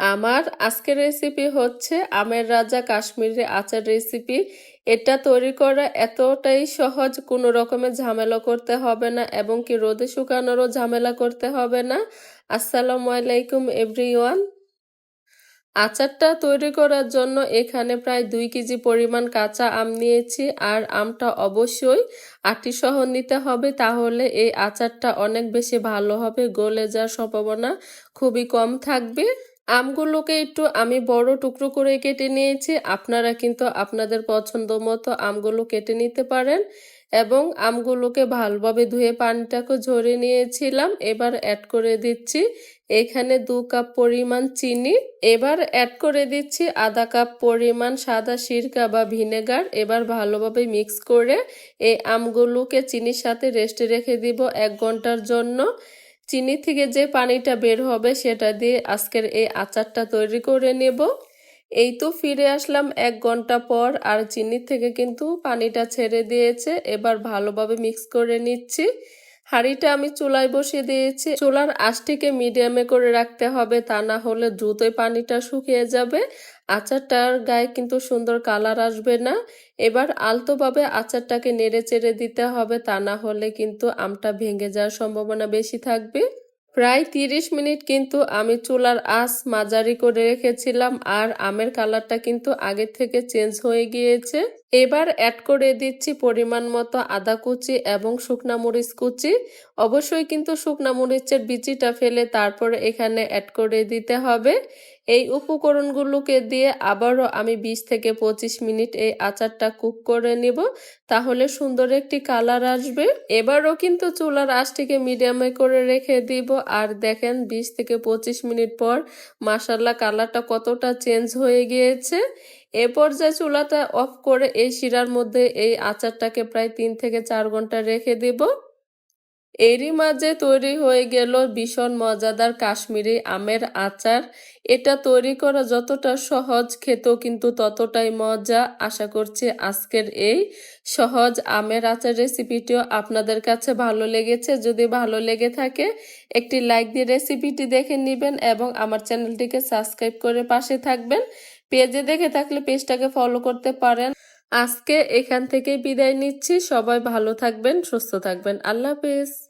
আমার আজকের রেসিপি হচ্ছে আমের রাজা কাশ্মীরি আচার রেসিপি এটা তৈরি করা এতটাই সহজ, কোনো রকমের ঝামেলা করতে হবে না এবং কি রোদে শুকানোরও ঝামেলা করতে হবে না। আসসালামু আলাইকুম এভরিওয়ান আচারটা তৈরি করার জন্য এখানে প্রায় দুই কেজি পরিমাণ কাঁচা আম নিয়েছি আর আমটা অবশ্যই আটি সহ নিতে হবে তাহলে এই আচারটা অনেক বেশি ভালো হবে, গলে যাওয়ার সম্ভাবনা খুবই কম থাকবে। আমগুলোকে একটু আমি বড় টুকরো করে কেটে নিয়েছি। আপনারা কিন্তু আপনাদের পছন্দ মতো আমগুলো কেটে নিতে পারেন এবং আমগুলোকে ভালোভাবে ধুয়ে পানিটাকে ঝরে নিয়েছিলাম। এবার অ্যাড করে দিচ্ছি এখানে দু কাপ পরিমাণ চিনি। এবার অ্যাড করে দিচ্ছি আধা কাপ পরিমাণ সাদা সিরকা বা ভিনেগার। এবার ভালোভাবে মিক্স করে এই আমগুলোকে চিনির সাথে রেস্টে রেখে দিব এক ঘণ্টার জন্য। চিনি থেকে যে পানিটা বের হবে সেটা দিয়ে আজকের এই আচারটা তৈরি করে নেব। এই তো ফিরে আসলাম এক ঘণ্টা পর আর চিনি থেকে কিন্তু পানিটা ছেড়ে দিয়েছে। এবার ভালোভাবে মিক্স করে নিচ্ছি। হাঁড়িটা আমি চুলায় বসিয়ে দিয়েছি। চুলার আঁশটিকে মিডিয়ামে করে রাখতে হবে, তা না হলে দ্রুতই পানিটা শুকিয়ে যাবে। আচারটার গায়ে কিন্তু সুন্দর কালার আসবে না। এবার আলতোভাবে আচারটাকে নেড়ে চেড়ে দিতে হবে, তা না হলে কিন্তু আমটা ভেঙে যাওয়ার সম্ভাবনা বেশি থাকবে। প্রায় তিরিশ মিনিট কিন্তু আমি চুলার আঁচ মাঝারি করে রেখেছিলাম আর আমের কালারটা কিন্তু আগের থেকে চেঞ্জ হয়ে গিয়েছে। এবার অ্যাড করে দিচ্ছি পরিমাণ মতো আদা কুচি এবং শুকনা মরিচ কুচি। অবশ্যই কিন্তু শুকনা মরিচের বিচিটা ফেলে তারপর এখানে অ্যাড করে দিতে হবে। এই উপকরণগুলোকে দিয়ে আবারও আমি ২০ থেকে ২৫ মিনিট এই আচারটা কুক করে নিব। তাহলে সুন্দর একটি কালার আসবে। এবারও কিন্তু চুলার আঁচটিকে মিডিয়ামে করে রেখে দিব। আর দেখেন ২০ থেকে ২৫ মিনিট পর মাসাল্লা কালারটা কতটা চেঞ্জ হয়ে গিয়েছে। এ পর্যায়ে চুলাটা অফ করে এই শিরার মধ্যে এই আচারটাকে প্রায় তিন থেকে চার ঘণ্টা রেখে দিব। এরই মাঝে তৈরি হয়ে গেল ভীষণ মজাদার কাশ্মীরি আমের আচার। এটা তৈরি করা যতটা সহজ, খেতেও কিন্তু ততটাই মজা। আশা করছি আজকের এই সহজ আমের আচার রেসিপিটিও আপনাদের কাছে ভালো লেগেছে। যদি ভালো লেগে থাকে, একটি লাইক দিয়ে রেসিপিটি দেখে নেবেন এবং আমার চ্যানেলটিকে সাবস্ক্রাইব করে পাশে থাকবেন। পেজে দেখে থাকলে পেজটাকে ফলো করতে পারেন। আজকে এখান থেকেই বিদায় নিচ্ছি। সবাই ভালো থাকবেন, সুস্থ থাকবেন। আল্লাহ হাফেজ।